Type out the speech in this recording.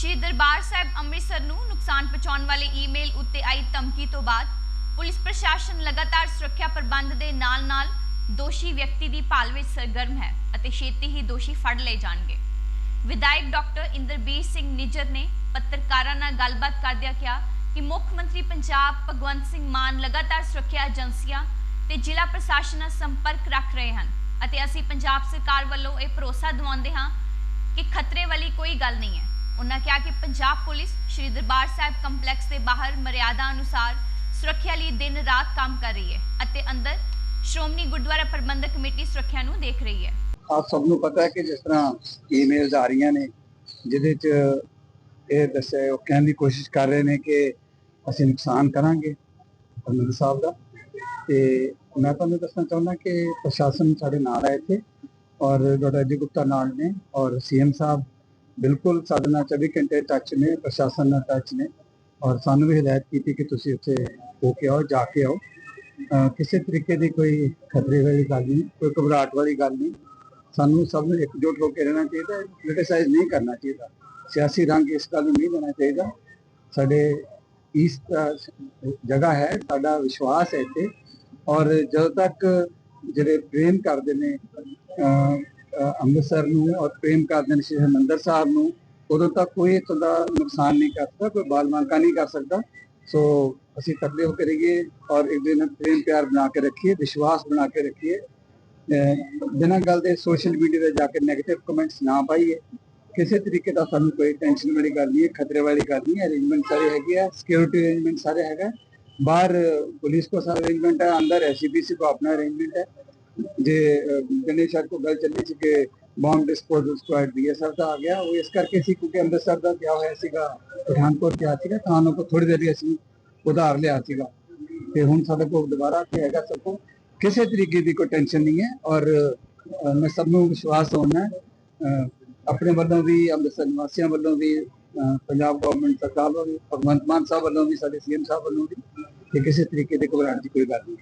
ਸ਼੍ਰੀ ਦਰਬਾਰ ਸਾਹਿਬ ਅੰਮ੍ਰਿਤਸਰ ਨੂੰ ਨੁਕਸਾਨ ਪਹੁੰਚਾਉਣ ਵਾਲੇ ਈਮੇਲ ਉੱਤੇ ਆਈ ਧਮਕੀ ਤੋਂ ਬਾਅਦ ਪੁਲਿਸ ਪ੍ਰਸ਼ਾਸਨ ਲਗਾਤਾਰ ਸੁਰੱਖਿਆ ਪ੍ਰਬੰਧ ਦੇ ਨਾਲ-ਨਾਲ ਦੋਸ਼ੀ ਵਿਅਕਤੀ ਦੀ ਭਾਲ ਵਿੱਚ ਸਰਗਰਮ ਹੈ ਅਤੇ ਛੇਤੀ ਹੀ ਦੋਸ਼ੀ ਫੜ ਲਏ ਜਾਣਗੇ। ਵਿਧਾਇਕ ਡਾਕਟਰ ਇੰਦਰਬੀਰ ਸਿੰਘ ਨਿੱਜਰ ਨੇ ਪੱਤਰਕਾਰਾਂ ਨਾਲ ਗੱਲਬਾਤ ਕਰਦਿਆਂ ਕਿਹਾ ਕਿ ਮੁੱਖ ਮੰਤਰੀ ਪੰਜਾਬ ਭਗਵੰਤ ਸਿੰਘ ਮਾਨ ਲਗਾਤਾਰ ਸੁਰੱਖਿਆ ਏਜੰਸੀਆਂ ਤੇ ਜ਼ਿਲ੍ਹਾ ਪ੍ਰਸ਼ਾਸਨ ਨਾਲ ਸੰਪਰਕ ਰੱਖ ਰਹੇ ਹਨ ਅਤੇ ਅਸੀਂ ਪੰਜਾਬ ਸਰਕਾਰ ਵੱਲੋਂ ਇਹ ਭਰੋਸਾ ਦਿਵਾਉਂਦੇ ਹਾਂ ਕਿ ਖਤਰੇ ਵਾਲੀ ਕੋਈ ਗੱਲ ਨਹੀਂ ਹੈ। ਉਹਨਾਂ ਕਿਹਾ ਕਿ ਪੰਜਾਬ ਪੁਲਿਸ ਸ਼੍ਰੀ ਦਰਬਾਰ ਸਾਹਿਬ ਕੰਪਲੈਕਸ ਦੇ ਬਾਹਰ ਮਰਿਆਦਾ ਅਨੁਸਾਰ ਸੁਰੱਖਿਆ ਲਈ ਦਿਨ ਰਾਤ ਕੰਮ ਕਰ ਰਹੀ ਹੈ ਅਤੇ ਅੰਦਰ ਸ਼੍ਰੋਮਣੀ ਗੁਰਦੁਆਰਾ ਪ੍ਰਬੰਧਕ ਕਮੇਟੀ ਸੁਰੱਖਿਆ ਨੂੰ ਦੇਖ ਰਹੀ ਹੈ। ਆਪ ਸਭ ਨੂੰ ਪਤਾ ਹੈ ਕਿ ਜਿਸ ਤਰ੍ਹਾਂ ਈਮੇਲਸ ਆ ਰਹੀਆਂ ਨੇ, ਜਿਹਦੇ 'ਚ ਇਹ ਦੱਸਿਆ, ਉਹ ਕਹਿਣ ਦੀ ਕੋਸ਼ਿਸ਼ ਕਰ ਰਹੇ ਨੇ ਕਿ ਅਸੀਂ ਨੁਕਸਾਨ ਕਰਾਂਗੇ ਅਮਿਰ ਸਾਹਿਬ ਦਾ। ਤੇ ਮੈਂ ਤੁਹਾਨੂੰ ਦੱਸਣਾ ਚਾਹੁੰਦਾ ਕਿ ਪ੍ਰਸ਼ਾਸਨ ਸਾਡੇ ਨਾਲ ਹੈ ਇੱਥੇ ਔਰ ਡਾਕਟਰ ਅਜੇ ਗੁਪਤਾ ਨਾਲ ਨੇ ਔਰ ਸੀਐਮ ਸਾਹਿਬ ਬਿਲਕੁਲ ਸਾਡੇ ਨਾਲ 24 ਘੰਟੇ ਟੱਚ ਨੇ ਪ੍ਰਸ਼ਾਸਨ ਨਾਲ ਟੱਚ ਨੇ ਔਰ ਸਾਨੂੰ ਵੀ ਹਦਾਇਤ ਕੀਤੀ ਕਿ ਤੁਸੀਂ ਉੱਥੇ ਹੋ ਕੇ ਆਓ ਜਾ ਕੇ ਆਓ ਅਹ ਕਿਸੇ ਤਰੀਕੇ ਦੀ ਕੋਈ ਖਤਰੇ ਵਾਲੀ ਗੱਲ ਨਹੀਂ ਕੋਈ ਘਬਰਾਹਟ ਵਾਲੀ ਗੱਲ ਨਹੀਂ ਸਾਨੂੰ ਸਭ ਨੂੰ ਇਕਜੁੱਟ ਹੋ ਕੇ ਰਹਿਣਾ ਚਾਹੀਦਾ ਕ੍ਰਿਟਿਸਾਈਜ਼ ਨਹੀਂ ਕਰਨਾ ਚਾਹੀਦਾ ਸਿਆਸੀ ਰੰਗ ਇਸ ਗੱਲ ਨੂੰ ਨਹੀਂ ਦੇਣਾ ਚਾਹੀਦਾ ਸਾਡੇ ਇਸ ਜਗ੍ਹਾ ਹੈ ਸਾਡਾ ਵਿਸ਼ਵਾਸ ਹੈ ਇੱਥੇ ਔਰ ਜਦੋਂ ਤੱਕ ਜਿਹੜੇ ਪ੍ਰੇਮ ਕਰਦੇ ਨੇ ਅਹ, ਅਹ, ਅੰਮ੍ਰਿਤਸਰ ਨੂੰ ਔਰ ਪ੍ਰੇਮ ਕਾਰਜਨ ਸ਼੍ਰੀ ਹਰਿਮੰਦਰ ਸਾਹਿਬ ਨੂੰ, ਉਦੋਂ ਤੱਕ ਕੋਈ ਇਤੋਂ ਦਾ ਨੁਕਸਾਨ ਨਹੀਂ ਕਰ ਸਕਦਾ, ਕੋਈ ਬਾਲ ਮਾਲਕਾ ਨਹੀਂ ਕਰ ਸਕਦਾ। ਸੋ ਅਸੀਂ ਤਬਲੇ ਹੋ ਕਰੀਏ ਔਰ ਇੱਕ ਦਿਨ ਪ੍ਰੇਮ ਪਿਆਰ ਬਣਾ ਕੇ ਰੱਖੀਏ, ਵਿਸ਼ਵਾਸ ਬਣਾ ਕੇ ਰੱਖੀਏ। ਬਿਨਾਂ ਗੱਲ ਦੇ ਸੋਸ਼ਲ ਮੀਡੀਆ ਤੇ ਜਾ ਕੇ ਨੈਗੇਟਿਵ ਕਮੈਂਟਸ ਨਾ ਪਾਈਏ। ਕਿਸੇ ਤਰੀਕੇ ਦਾ ਸਾਨੂੰ ਕੋਈ ਟੈਨਸ਼ਨ ਵਾਲੀ ਗੱਲ ਨਹੀਂ ਹੈ, ਖਤਰੇ ਵਾਲੀ ਗੱਲ ਨਹੀਂ ਹੈ। ਅਰੇਂਜਮੈਂਟ ਸਾਰੇ ਹੈਗੇ ਆ ਸਿਕਿਉਰਿਟੀ ਅਰੇਂਜਮੈਂਟ ਸਾਰੇ ਹੈਗਾ। ਬਾਹਰ, ਪੁਲਿਸ ਕੋ ਸਾਰਾ ਅਰੇਂਜਮੈਂਟ ਹੈ, ਅੰਦਰ ਐਸਪੀਸੀ ਕੋ ਆਪਣਾ ਅਰੇਂਜਮੈਂਟ ਹੈ। ਜੇ ਕਹਿੰਦੇ ਸ਼ਾਇਦ ਕੋ ਗੱਲ ਚੱਲੀ ਸੀ ਕਿ ਬੰਬ ਡਿਸਪੋਜ਼ਲ ਸਕੁਆਡ ਬੀਐਸਐਫ ਦਾ ਆ ਗਿਆ। ਉਹ ਇਸ ਕਰਕੇ ਸੀ ਕਿਉਂਕਿ ਅੰਮ੍ਰਿਤਸਰ ਦਾ ਗਿਆ ਹੋਇਆ ਸੀਗਾ, ਪਠਾਨਕੋਟ ਗਿਆ ਸੀਗਾ, ਤਾਂ ਉਹਨਾਂ ਕੋ ਥੋੜੀ ਦੇਰ ਲਈ ਅਸੀਂ ਉਧਾਰ ਲਿਆ ਸੀਗਾ। ਤੇ ਹੁਣ ਸਾਡੇ ਕੋਲ ਦੁਬਾਰਾ ਕੀ ਹੈਗਾ ਸਭ ਕੋ ਕਿਸੇ ਤਰੀਕੇ ਦੀ ਕੋਈ ਟੈਨਸ਼ਨ ਨਹੀਂ ਹੈ ਔਰ ਮੈਂ ਸਭ ਨੂੰ ਵਿਸ਼ਵਾਸ ਹੋਣਾ ਆਪਣੇ ਵੱਲੋਂ ਵੀ, ਅੰਮ੍ਰਿਤਸਰ ਨਿਵਾਸੀਆਂ ਵੱਲੋਂ ਵੀ ਪੰਜਾਬ ਗਵਰਨਮੈਂਟ ਸਰਕਾਰ ਵੱਲੋਂ ਭਗਵੰਤ ਮਾਨ ਸਾਹਿਬ ਵੱਲੋਂ ਵੀ, ਸਾਡੇ ਸੀਐਮ ਸਾਹਿਬ ਵੱਲੋਂ ਵੀ, ਕਿ ਕਿਸੇ ਤਰੀਕੇ ਦੇ ਘਬਰਾਣ ਦੀ ਕੋਈ ਗੱਲ ਨਹੀਂ